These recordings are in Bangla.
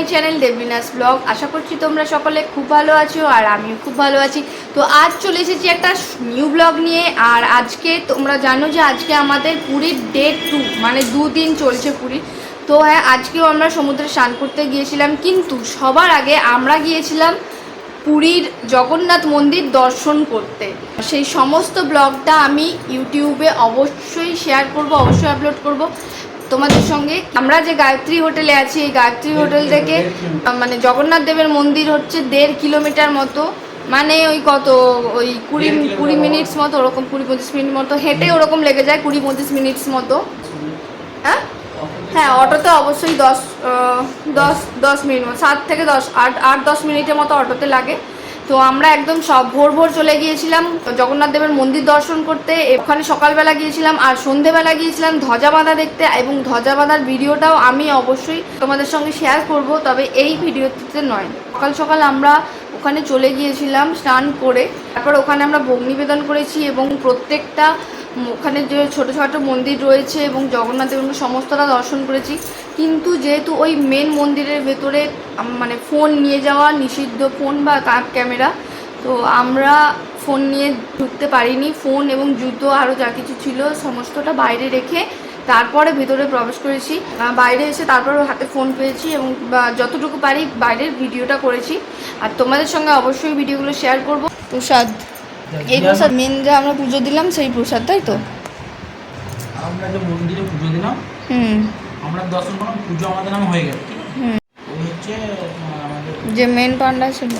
My channel দেবলিনাস blog. আশা করছি তোমরা সকলে খুব ভালো আছো আর আমিও খুব ভালো আছি। তো আজ চলে এসেছি একটা নিউ ব্লগ নিয়ে আর আজকে তোমরা জানো যে আজকে আমাদের পুরীর ডে টু মানে দুদিন চলছে পুরী। তো হ্যাঁ আজকেও আমরা সমুদ্রে স্নান করতে গিয়েছিলাম, কিন্তু সবার আগে আমরা গিয়েছিলাম পুরীর জগন্নাথ মন্দির দর্শন করতে। সেই সমস্ত ব্লগটা আমি ইউটিউবে অবশ্যই শেয়ার করব, অবশ্যই আপলোড করব। তোমাদের সঙ্গে আমরা যে গায়ত্রী হোটেলে আছি এই গায়ত্রী হোটেল থেকে মানে জগন্নাথ দেবের মন্দির হচ্ছে দেড় কিলোমিটার মতো। মানে ওই কত ওই কুড়ি কুড়ি মিনিটস মতো ওরকম কুড়ি পঁচিশ মিনিট মতো। হেঁটে ওরকম লেগে যায় কুড়ি পঁচিশ মিনিটস মতো। হ্যাঁ? হ্যাঁ অটোতে অবশ্যই দশ দশ দশ মিনিট সাত থেকে দশ আট আট দশ মিনিটের মতো অটোতে লাগে। তো আমরা একদম সব ভোর ভোর চলে গিয়েছিলাম। জগন্নাথ দেবের মন্দির দর্শন করতে ওখানে সকালবেলা গিয়েছিলাম আর সন্ধেবেলা গিয়েছিলাম ধ্বজা বাঁধা দেখতে এবং ধ্বজা বাঁধার ভিডিওটাও আমি অবশ্যই তোমাদের সঙ্গে শেয়ার করব, তবে এই ভিডিওতে নয়। সকাল সকাল আমরা ওখানে চলে গিয়েছিলাম, স্নান করে। তারপর ওখানে আমরা ভোগ নিবেদন করেছি এবং প্রত্যেকটা ওখানে যে ছোট ছোট মন্দির রয়েছে এবং জগন্নাথ দেবের সমস্তটা দর্শন করেছি। কিন্তু যেহেতু ওই মেন মন্দিরের ভেতরে মানে ফোন নিয়ে যাওয়া, নিষিদ্ধ ফোন বা কাপ ক্যামেরা তো আমরা ফোন নিয়ে ঢুকতে পারিনি। ফোন এবং জুতো আরও যা কিছু ছিল সমস্তটা বাইরে রেখে তারপরে ভেতরে প্রবেশ করেছি। বাইরে এসে তারপর হাতে ফোন পেয়েছি এবং যতটুকু পারি বাইরের ভিডিওটা করেছি। আর তোমাদের সঙ্গে অবশ্যই ভিডিওগুলো শেয়ার করব। প্রসাদ। এই প্রসাদ মেন যে আমরা পুজো দিলাম সেই প্রসাদ তাই তো? আমরা যে মন্দিরে পুজো দিলাম হুম। আমরা দর্শন করলাম পুজো আমাদের নামে হয়ে গেল হুম। ওই হচ্ছে যে মেন পান্ডা ছিল।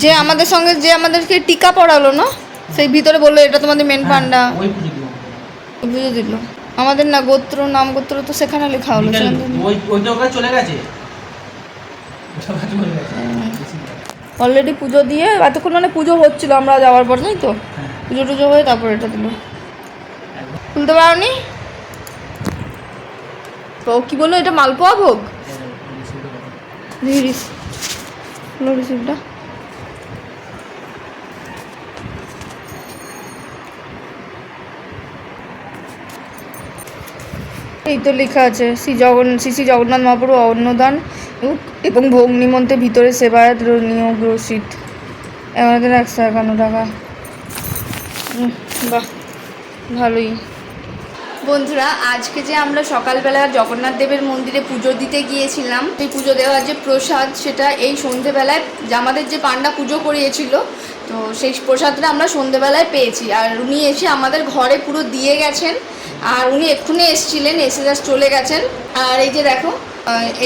যে আমাদের সঙ্গে যে আমাদেরকে টিকা পড়ালো না সেই ভিতরে বলল এটা তোমাদের মেন হ্যাঁ, পান্ডা ওই পুজো দিল। আমাদের না গোত্র নাম গোত্র তো সেখানে লেখা হলো ওই ওই চলে গেছে। চলে গেছে। অলরেডি পুজো দিয়ে এতক্ষণ মানে পুজো হচ্ছিল আমরা যাওয়ার পর তাই তো? হ্যাঁ। পুজো টুজো হয়ে তারপর এটা দিল। খুলতে পারোনি? তো কি বলল এটা মালপোয়া ভোগ? রিসিপ্টটা এই তো লেখা আছে শ্রী জগন শ্রী শ্রী জগন্নাথ মহাপ্রভু অন্নদান। এবং- ভোগ নিমন্ত্রে ভিতরে সেবায়ত নিয়োগ রসিদ আমাদের একশো একান্ন টাকা। বাহ, ভালোই। বন্ধুরা, আজকে যে আমরা সকালবেলা জগন্নাথ দেবের মন্দিরে পুজো দিতে গিয়েছিলাম, সেই পুজো দেওয়ার যে প্রসাদ, সেটা এই সন্ধেবেলায় আমাদের যে পান্ডা পুজো করিয়েছিল, তো সেই প্রসাদটা আমরা সন্ধেবেলায় পেয়েছি। আর উনি এসে আমাদের ঘরে পুরো দিয়ে গেছেন, আর উনি এক্ষুনি এসেছিলেন, এসে জাস্ট চলে গেছেন। আর এই যে দেখো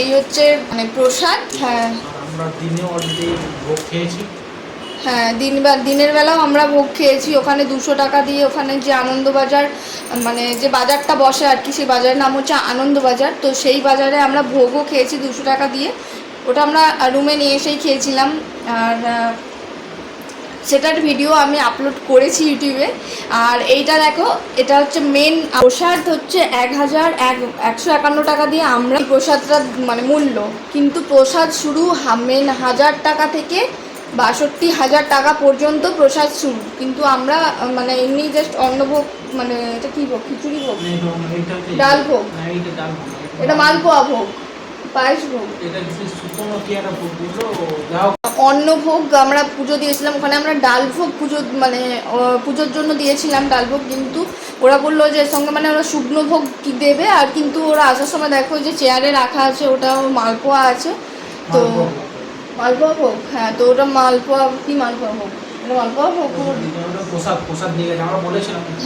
এই হচ্ছে মানে প্রসাদ হ্যাঁ। আমরা দিনে অলরেডি ভোগ খেয়েছি। হ্যাঁ দিন বা দিনের বেলাও আমরা ভোগ খেয়েছি। ওখানে দুশো টাকা দিয়ে ওখানে যে আনন্দবাজার মানে যে বাজারটা বসে আর কি সেই বাজারের নাম হচ্ছে আনন্দবাজার। তো সেই বাজারে আমরা ভোগও খেয়েছি দুশো টাকা দিয়ে। ওটা আমরা রুমে নিয়ে এসেই খেয়েছিলাম। আর সেটার ভিডিও আমি আপলোড করেছি ইউটিউবে আর এইটা দেখো এটা হচ্ছে মেন প্রসাদ হচ্ছে এক হাজার এক একশো একান্ন টাকা দিয়ে আমরা প্রসাদটা মানে মূল্য। কিন্তু প্রসাদ শুরু মেন হাজার টাকা থেকে বাষট্টি হাজার টাকা পর্যন্ত প্রসাদ শুরু। কিন্তু আমরা মানে এমনি জাস্ট অন্নভোগ মানে এটা কী ভোগ? খিচুড়ি ভোগ? না, এটা- এইটা হচ্ছে- ডাল ভোগ। না, এইটা ডাল ভোগ। এটা মালপোয়া ভোগ পায়েস ভোগ। অন্নভোগ আমরা পুজো দিয়েছিলাম। ওখানে আমরা ডালভোগ পুজো মানে পুজোর জন্য দিয়েছিলাম ডালভোগ কিন্তু ওরা বলল যে এর সঙ্গে মানে ওরা শুকনো ভোগ দেবে আর কিন্তু ওরা আসার সময় দেখো যে চেয়ারে রাখা আছে ওটা মালপোয়া আছে। তো মালপোয়া। ভোগ। হ্যাঁ তো ওটা মালপোয়া কি মালপোয়া ভোগ? মালপোয়া ভোগ।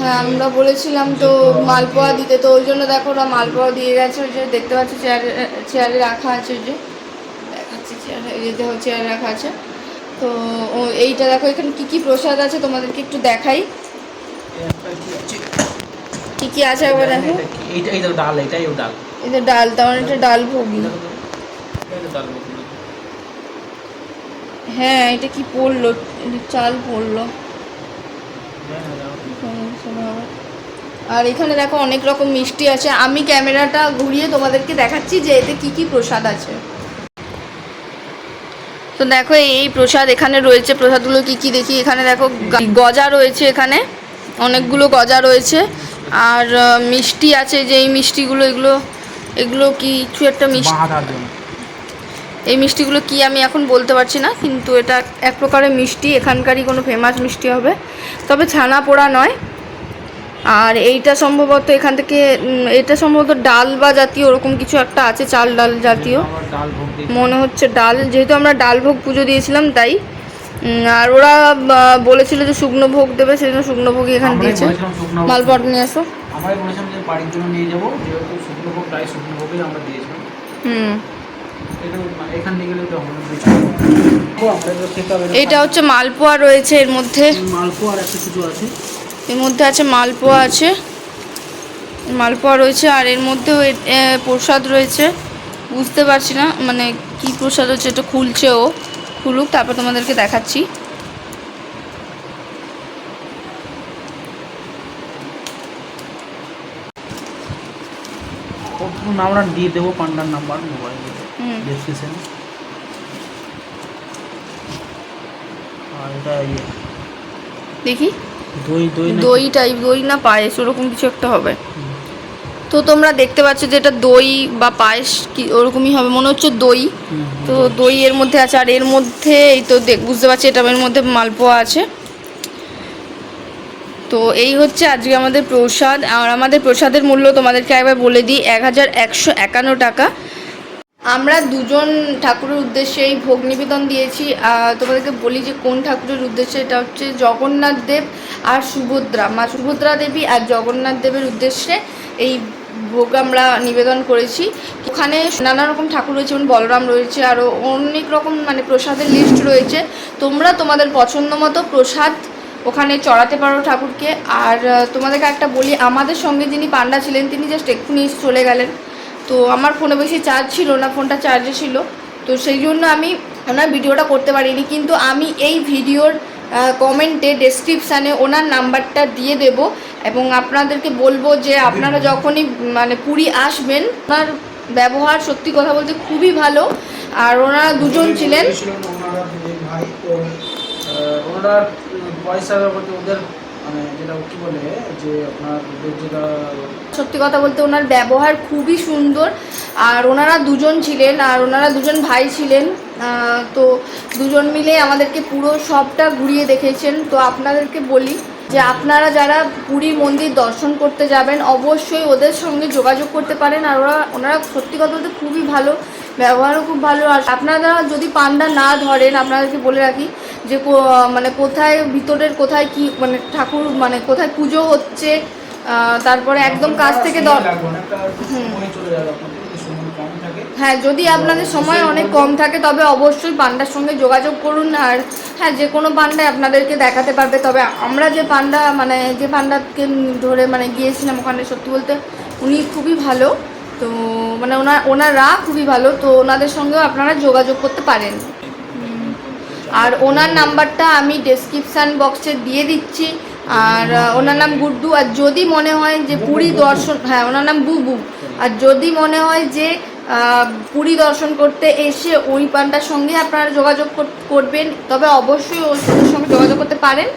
হ্যাঁ আমরা বলেছিলাম তো মালপোয়া দিতে তো ওই জন্য দেখো ওরা মালপোয়া দিয়ে গেছে ওই যে দেখতে পাচ্ছি চেয়ারে চেয়ারে রাখা আছে ওই যে। দেখাচ্ছি চেয়ারে এই রাখা আছে। তো এইটা দেখো এখানে কী কী প্রসাদ আছে তোমাদেরকে একটু দেখাই। কি? কী আছে একবার দেখো। এইটা এইটা ডাল এটাই ডাল। এই তার মানে এটা ডাল ভোগই এটা ডাল ভোগ। হ্যাঁ এটা কি পড়ল? চাল পড়ল। আর এখানে দেখো অনেক রকম মিষ্টি আছে। আমি ক্যামেরাটা ঘুরিয়ে তোমাদেরকে দেখাচ্ছি যে এতে কি কি প্রসাদ আছে। তো দেখো এই প্রসাদ এখানে রয়েছে। প্রসাদগুলো কি কি দেখি? এখানে দেখো গজা রয়েছে এখানে। অনেকগুলো গজা রয়েছে। আর মিষ্টি আছে যে এই মিষ্টিগুলো এগুলো এগুলো কি কিছু একটা মিষ্টি এই মিষ্টিগুলো কি আমি এখন বলতে পারছি না কিন্তু এটা এক প্রকারের মিষ্টি। এখানকারই কোনো ফেমাস মিষ্টি হবে। তবে ছানা পোড়া নয়। আর এইটা সম্ভবত এখান থেকে এটা সম্ভবত ডাল বা জাতীয় ওরকম কিছু একটা আছে চাল ডাল জাতীয়। মনে হচ্ছে ডাল যেহেতু আমরা ডাল ভোগ পুজো দিয়েছিলাম তাই। আর ওরা বলেছিল যে শুকনো ভোগ দেবে সেই জন্য শুকনো ভোগই এখানে দিয়েছে। মালপট নিয়ে আসো। আমরাই বলেছিলাম যে বাড়ির জন্য নিয়ে যাব যেহেতু শুকনো ভোগ তাই শুকনো ভোগই আমরা দিয়েছিলাম। হুম। এটা হচ্ছে মালপোয়া রয়েছে এর মধ্যে। মালপোয়া আর একটা কিছু আছে। এর মধ্যে আছে মালপোয়া আছে। মালপোয়া রয়েছে আর এর মধ্যেও প্রসাদ রয়েছে। বুঝতে পারছি না মানে কি প্রসাদ হচ্ছে এটা খুলছে ও। খুলুক তারপর তোমাদেরকে দেখাচ্ছি। নাম্বার দিয়ে দেবো পান্ডার নাম্বার মোবাইলে আর এটা ইয়ে। দেখি। দই টাইপ দই না পায়েস ওরকম কিছু একটা হবে। তো তোমরা দেখতে পাচ্ছ যে এটা দই বা পায়েস কি ওরকমই হবে। মনে হচ্ছে দই। তো দই এর মধ্যে আছে আর এর মধ্যে এই তো দেখ বুঝতে পারছি এটা এর মধ্যে মালপোয়া আছে। তো এই হচ্ছে আজকে আমাদের প্রসাদ। আর আমাদের প্রসাদের মূল্য তোমাদেরকে একবার বলে দিই এক হাজার একশো একান্ন টাকা। আমরা দুজন ঠাকুরের উদ্দেশ্যে এই ভোগ নিবেদন দিয়েছি। তোমাদেরকে বলি যে কোন ঠাকুরের উদ্দেশ্যে, এটা হচ্ছে জগন্নাথ দেব আর সুভদ্রা, মা সুভদ্রা দেবী আর জগন্নাথ দেবের উদ্দেশ্যে এই ভোগ আমরা নিবেদন করেছি। ওখানে নানা রকম ঠাকুর রয়েছে, যেমন বলরাম রয়েছে আরও অনেক রকম মানে প্রসাদের লিস্ট রয়েছে। তোমরা তোমাদের পছন্দ মতো প্রসাদ ওখানে চড়াতে পারো ঠাকুরকে। আর তোমাদেরকে একটা বলি, আমাদের সঙ্গে যিনি পান্ডা ছিলেন, তিনি জাস্ট এক্ষুনি চলে গেলেন। তো আমার ফোনে বেশি চার্জ ছিল না, ফোনটা চার্জে ছিল। তো সেই জন্য আমি ওনার ভিডিওটা করতে পারিনি, কিন্তু আমি এই ভিডিওর কমেন্টে ডেসক্রিপশানে ওনার নাম্বারটা দিয়ে দেব এবং আপনাদেরকে বলব যে আপনারা যখনই মানে পুরী আসবেন, ওনার ব্যবহার সত্যি কথা বলতে খুবই ভালো। আর ওনারা দুজন ছিলেন। ওনারা পয়সা ওদের মানে সত্যি কথা বলতে ওনার ব্যবহার খুবই সুন্দর। আর ওনারা দুজন ছিলেন, আর ওনারা দুজন ভাই ছিলেন। তো দুজন মিলে আমাদেরকে পুরো সবটা ঘুরিয়ে দেখেছেন তো আপনাদেরকে বলি যে আপনারা যারা পুরী মন্দির দর্শন করতে যাবেন, অবশ্যই ওদের সঙ্গে যোগাযোগ করতে পারেন। আর ওরা, ওনারা সত্যি কথা বলতে খুবই ভালো, ব্যবহারও খুব ভালো। আর আপনারা যদি পান্ডা না ধরেন, আপনাদেরকে বলে রাখি যে মানে কোথায়, ভিতরের কোথায় কি মানে ঠাকুর মানে কোথায় পুজো হচ্ছে তারপরে একদম কাছ থেকে হ্যাঁ যদি আপনাদের সময় অনেক কম থাকে, তবে অবশ্যই পান্ডার সঙ্গে যোগাযোগ করুন, আর হ্যাঁ যে কোনো পান্ডায় আপনাদেরকে দেখাতে পারবে, তবে আমরা যে পান্ডা মানে যে পান্ডাকে ধরে মানে গিয়েছিলাম ওখানে, সত্যি বলতে উনি খুবই ভালো, তো মানে ওনার, ওনারা খুবই ভালো, তো ওনাদের সঙ্গেও আপনারা যোগাযোগ করতে পারেন। আর ওনার নাম্বারটা আমি ডেসক্রিপশান বক্সে দিয়ে দিচ্ছি। আর ওনার নাম গুড্ডু। আর যদি মনে হয় যে পুরী দর্শন হ্যাঁ ওনার নাম বুবু। আর যদি মনে হয় যে পুরী দর্শন করতে এসে ওই পানটার সঙ্গে আপনারা যোগাযোগ করবেন, তবে অবশ্যই ওই সঙ্গে যোগাযোগ করতে পারেন।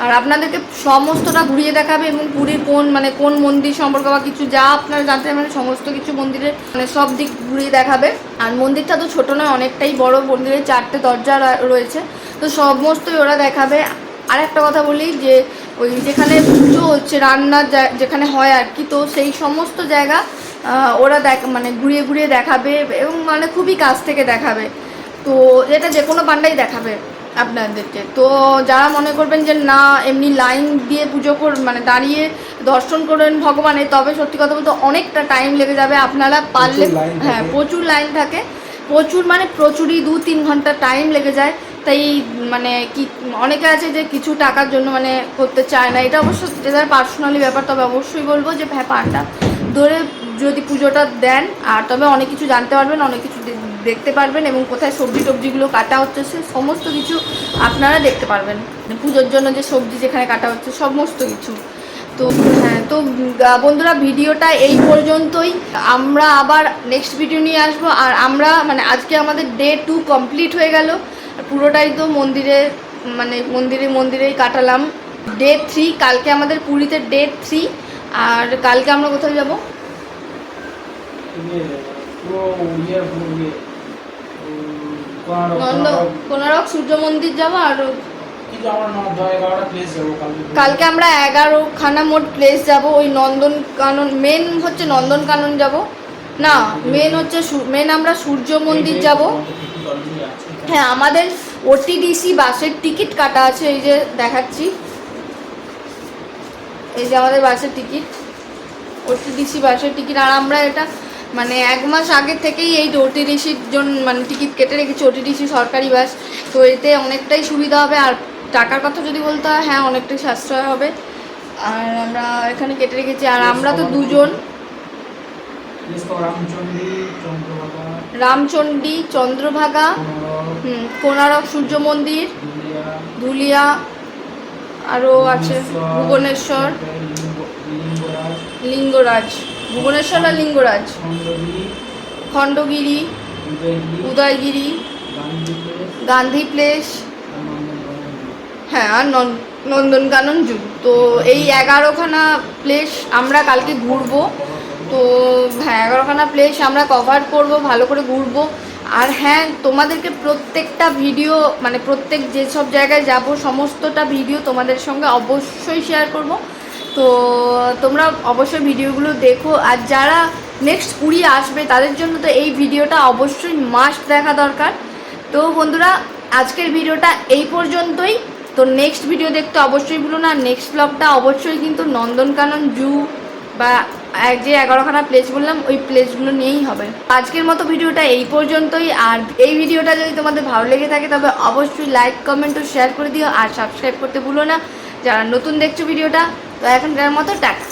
আর আপনাদেরকে সমস্তটা ঘুরিয়ে দেখাবে এবং পুরীর কোন মানে কোন মন্দির সম্পর্কে বা কিছু যা আপনারা জানতে মানে সমস্ত কিছু মন্দিরের মানে সব দিক ঘুরিয়ে দেখাবে। আর মন্দিরটা তো ছোট নয়, অনেকটাই বড়। মন্দিরের চারটে দরজা রয়েছে। তো সমস্তই ওরা দেখাবে। আর একটা কথা বলি যে, ওই যেখানে পুজো হচ্ছে, রান্নার জা- যেখানে হয় আর কি, তো সেই সমস্ত জায়গা ওরা দেখ মানে ঘুরিয়ে ঘুরিয়ে দেখাবে এবং মানে খুবই কাছ থেকে দেখাবে। তো এটা যে কোনো পান্ডাই দেখাবে। আপনাদেরকে। তো যারা মনে করবেন যে না এমনি লাইন দিয়ে পুজো কর মানে দাঁড়িয়ে দর্শন করবেন ভগবানের তবে সত্যি কথা বলতে অনেকটা টাইম লেগে যাবে। আপনারা পারলে হ্যাঁ প্রচুর লাইন থাকে। প্রচুর মানে প্রচুরই দু তিন ঘণ্টা টাইম লেগে যায়। তাই মানে কি অনেকে আছে যে কিছু টাকার জন্য মানে করতে চায় না। এটা অবশ্য যাদের পার্সোনালি ব্যাপার তবে অবশ্যই বলব যে হ্যাঁ পানটা ধরে যদি পুজোটা দেন আর তবে অনেক কিছু জানতে পারবেন অনেক কিছু দেখতে পারবেন এবং কোথায় সবজি টবজিগুলো কাটা হচ্ছে সে সমস্ত কিছু আপনারা দেখতে পারবেন। মানে পুজোর জন্য যে সবজি যেখানে কাটা হচ্ছে সমস্ত কিছু। তো হ্যাঁ তো বন্ধুরা ভিডিওটা এই পর্যন্তই। আমরা আবার নেক্সট ভিডিও নিয়ে আসব। আর আমরা মানে আজকে আমাদের ডে টু কমপ্লিট হয়ে গেল। পুরোটাই তো মন্দিরে মানে মন্দিরে, মন্দিরেই কাটালাম। ডে থ্রি কালকে আমাদের পুরীতে ডে থ্রি আর কালকে আমরা কোথায় যাব? নন্দ কোনারক। সূর্য মন্দির যাব আর আমরা? কালকে। আমরা এগারোখানা মোট প্লেস যাব। ওই নন্দন কানন মেন হচ্ছে নন্দন কানন যাব। না মেন হচ্ছে মেন আমরা সূর্য মন্দির যাব। হ্যাঁ আমাদের ওটিডিসি বাসের টিকিট কাটা আছে। এই যে দেখাচ্ছি। এই যে আমাদের বাসের টিকিট ওটিডিসি বাসের টিকিট আর আমরা এটা মানে এক মাস আগে থেকেই এই ওটিডিসির জন্য মানে টিকিট কেটে রেখেছি ওটিডিসি সরকারি বাস। তো এতে অনেকটাই সুবিধা হবে। আর টাকার কথা যদি বলতে হয় হ্যাঁ অনেকটাই সাশ্রয় হবে। আর আমরা এখানে কেটে রেখেছি। আর আমরা তো দুজন। রামচন্ডী চন্দ্রভাগা। রামচণ্ডী চন্দ্রভাগা কোনারক। হুম, কোনারক সূর্য মন্দির ধুলিয়া আরও আছে ভুবনেশ্বর। লিঙ্গরাজ। ভুবনেশ্বর আর লিঙ্গরাজ, খণ্ডগিরি, উদয়গিরি, গান্ধী প্লেস হ্যাঁ আর নন- নন্দনকানন জু। তো এই এগারোখানা প্লেস আমরা কালকে ঘুরবো। তো হ্যাঁ এগারোখানা প্লেস আমরা কভার করব, ভালো করে ঘুরবো। আর হ্যাঁ তোমাদেরকে প্রত্যেকটা ভিডিও মানে প্রত্যেক যেসব জায়গায় যাব, সমস্তটা ভিডিও তোমাদের সঙ্গে অবশ্যই শেয়ার করব। তো তোমরা অবশ্যই ভিডিওগুলো দেখো। আর যারা নেক্সট পুরী আসবে, তাদের জন্য তো এই ভিডিওটা অবশ্যই মাস্ট দেখা দরকার। তো বন্ধুরা, আজকের ভিডিওটা এই পর্যন্তই। তো নেক্সট ভিডিও দেখতে অবশ্যই ভুলো না। নেক্সট ব্লগটা অবশ্যই কিন্তু নন্দনকানন জু বা যে এগারোখানা প্লেস বললাম, ওই প্লেসগুলো নিয়েই হবে। আজকের মতো ভিডিওটা এই পর্যন্তই। আর এই ভিডিওটা যদি তোমাদের ভালো লেগে থাকে, তবে অবশ্যই লাইক কমেন্ট ও শেয়ার করে দিও। আর সাবস্ক্রাইব করতে ভুলো না। যারা নতুন দেখছ ভিডিওটা তো এখনকার মতো টাকা